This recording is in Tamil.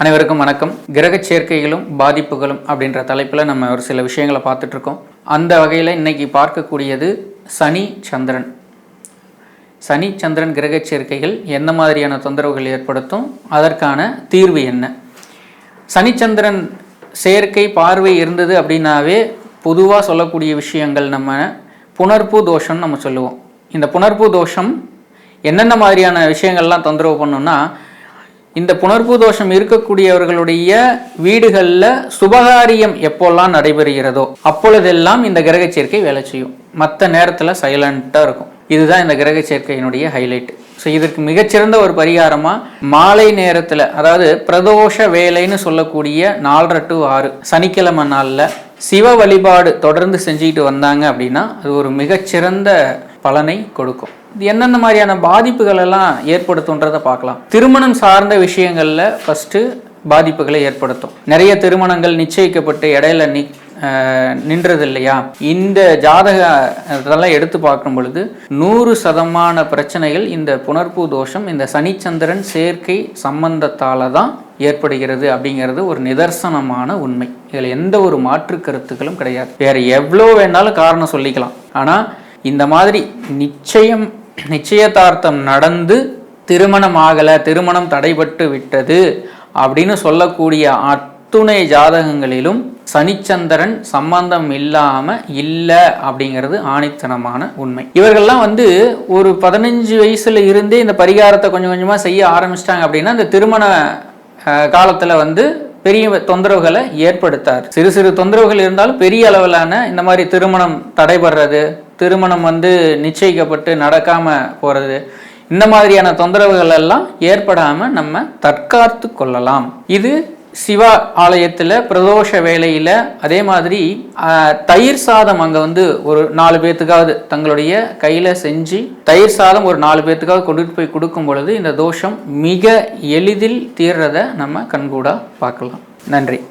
அனைவருக்கும் வணக்கம். கிரக சேர்க்கைகளும் பாதிப்புகளும் அப்படின்ற தலைப்பில் நம்ம ஒரு சில விஷயங்களை பார்த்துட்டு இருக்கோம் அந்த வகையில் இன்னைக்கு பார்க்கக்கூடியது சனி சந்திரன். சனி சந்திரன் கிரக சேர்க்கைகள் எந்த மாதிரியான தொந்தரவுகள் ஏற்படுத்தும்? அதற்கான தீர்வு என்ன? சனிச்சந்திரன் சேர்க்கை பார்வை இருந்தது அப்படின்னாவே பொதுவாக சொல்லக்கூடிய விஷயங்கள் நம்ம புணர்ப்பு தோஷம்னு நம்ம சொல்லுவோம். இந்த புணர்ப்பு தோஷம் என்னென்ன மாதிரியான விஷயங்கள்லாம் தொந்தரவு பண்ணோம்னா இந்த புணர்ப்பு தோஷம் இருக்கக்கூடியவர்களுடைய வீடுகளில் சுபகாரியம் எப்போல்லாம் நடைபெறுகிறதோ அப்பொழுதெல்லாம் இந்த கிரக சேர்க்கை வேலை செய்யும். மற்ற நேரத்தில் சைலண்ட்டாக இருக்கும். இதுதான் இந்த கிரக சேர்க்கையினுடைய ஹைலைட் ஸோ இதற்கு மிகச்சிறந்த ஒரு பரிகாரமாக மாலை நேரத்தில் அதாவது பிரதோஷ வேலைன்னு சொல்லக்கூடிய நாலரை டு ஆறு சனிக்கிழமை நாளில் சிவ வழிபாடு தொடர்ந்து செஞ்சுக்கிட்டு வந்தாங்க அப்படின்னா அது ஒரு மிகச்சிறந்த பலனை கொடுக்கும். என்னென்ன மாதிரியான பாதிப்புகள் எல்லாம் ஏற்படுத்துன்றதை பார்க்கலாம். திருமணம் சார்ந்த விஷயங்களில் ஃபஸ்ட்டு பாதிப்புகளை ஏற்படுத்தும். நிறைய திருமணங்கள் நிச்சயிக்கப்பட்டு இடையில நி நின்றது இல்லையா? இந்த ஜாதக இதெல்லாம் எடுத்து பார்க்கும் பொழுது நூறு சதமான பிரச்சனைகள் இந்த புனர்பூ தோஷம் இந்த சனிச்சந்திரன் சேர்க்கை சம்பந்தத்தால தான் ஏற்படுகிறது அப்படிங்கிறது ஒரு நிதர்சனமான உண்மை. இதில் எந்த ஒரு மாற்று கருத்துக்களும் கிடையாது. வேற எவ்வளோ வேணாலும் காரணம் சொல்லிக்கலாம். ஆனால் இந்த மாதிரி நிச்சயம் நிச்சயதார்த்தம் நடந்து திருமணம் ஆகலை திருமணம் தடைபட்டு விட்டது அப்படின்னு சொல்லக்கூடிய அத்துணை ஜாதகங்களிலும் சனிச்சந்திரன் சம்பந்தம் இல்லாம இல்லை அப்படிங்கிறது ஆணித்தனமான உண்மை. இவர்கள்லாம் வந்து ஒரு பதினஞ்சு வயசுல இருந்தே இந்த பரிகாரத்தை கொஞ்சம் கொஞ்சமா செய்ய ஆரம்பிச்சிட்டாங்க அப்படின்னா இந்த திருமண காலத்தில் காலத்துல வந்து பெரிய தொந்தரவுகளை ஏற்படுத்தார் சிறு சிறு தொந்தரவுகள் இருந்தாலும் பெரிய அளவிலான இந்த மாதிரி திருமணம் தடைபடுறது திருமணம் வந்து நிச்சயிக்கப்பட்டு நடக்காமல் போகிறது இந்த மாதிரியான தொந்தரவுகள் எல்லாம் ஏற்படாமல் நம்ம தற்காத்து கொள்ளலாம். இது சிவா ஆலயத்தில் பிரதோஷ வேலையில் அதே மாதிரி தயிர் சாதம் அங்கே வந்து ஒரு நாலு பேர்த்துக்காவது தங்களுடைய கையில் செஞ்சு தயிர் சாதம் ஒரு நாலு பேர்த்துக்காவது கொண்டுட்டு போய் கொடுக்கும் பொழுது இந்த தோஷம் மிக எளிதில் தீர்றதை நம்ம கண்கூடாக பார்க்கலாம். நன்றி.